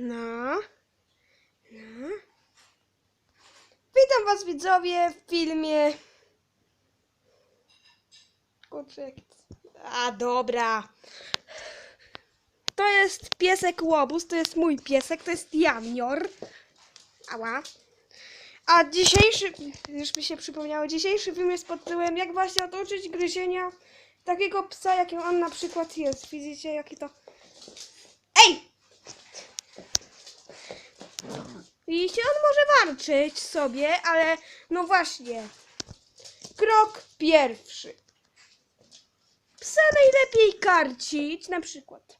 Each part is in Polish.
No. No. Witam was widzowie w filmie. Kurczę. A dobra. To jest piesek łobuz, to jest mój piesek, to jest Janior. Ała. A dzisiejszy, już mi się przypomniało, dzisiejszy film jest pod tytułem jak właśnie otoczyć gryzienia takiego psa, jakim on na przykład jest. Widzicie, jaki to... Ej! Widzicie, on może warczyć sobie, ale no właśnie. Krok pierwszy. Psa najlepiej karcić, na przykład.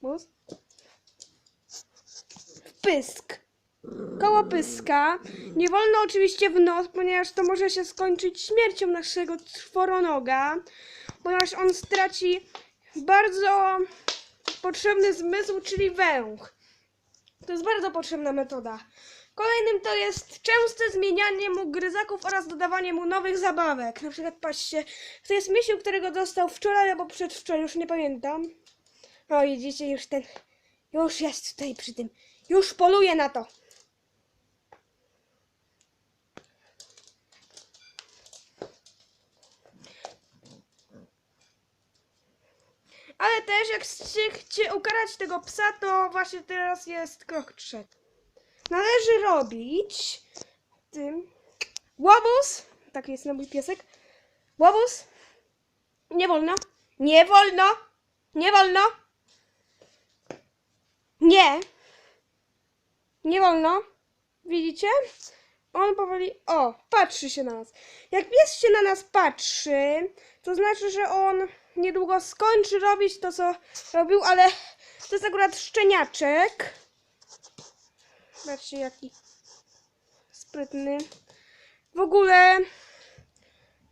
Mus? Pysk. Koło pyska. Nie wolno oczywiście w nos, ponieważ to może się skończyć śmiercią naszego czworonoga, ponieważ on straci bardzo potrzebny zmysł, czyli węch. To jest bardzo potrzebna metoda. Kolejnym to jest częste zmienianie mu gryzaków oraz dodawanie mu nowych zabawek. Na przykład patrzcie, to jest misiu, którego dostał wczoraj albo przedwczoraj, już nie pamiętam. O, widzicie, już ten, już jest tutaj przy tym, już poluje na to. Ale też jak chcecie ukarać tego psa, to właśnie teraz jest krok trzeci. Należy robić tym łobuz, taki jest mój piesek, łobuz, nie wolno, nie wolno, nie wolno, nie, nie wolno, widzicie? On powoli, o, patrzy się na nas. Jak pies się na nas patrzy, to znaczy, że on niedługo skończy robić to, co robił, ale to jest akurat szczeniaczek. Zobaczcie, jaki sprytny. W ogóle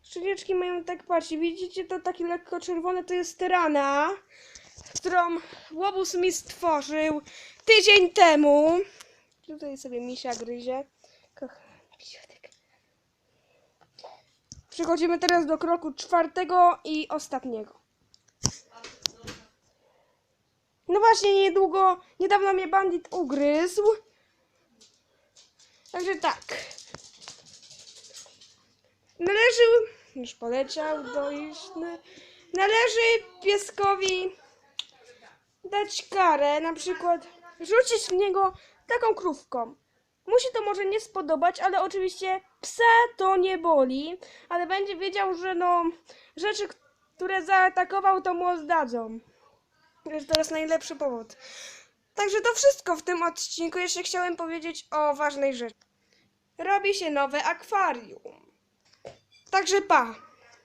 szczeniaczki mają tak, patrzcie, widzicie to taki lekko czerwone, to jest rana, którą łobuz mi stworzył tydzień temu. Tutaj sobie misia gryzie. Przechodzimy teraz do kroku czwartego i ostatniego. No właśnie, niedługo, niedawno mnie bandit ugryzł. Także tak. Należy, już poleciał dojść, należy pieskowi dać karę, na przykład rzucić w niego taką krówką. Musi to może nie spodobać, ale oczywiście psa to nie boli, ale będzie wiedział, że no rzeczy, które zaatakował, to mu oddadzą. Że to jest najlepszy powód. Także to wszystko w tym odcinku. Jeszcze chciałem powiedzieć o ważnej rzeczy. Robi się nowe akwarium. Także pa!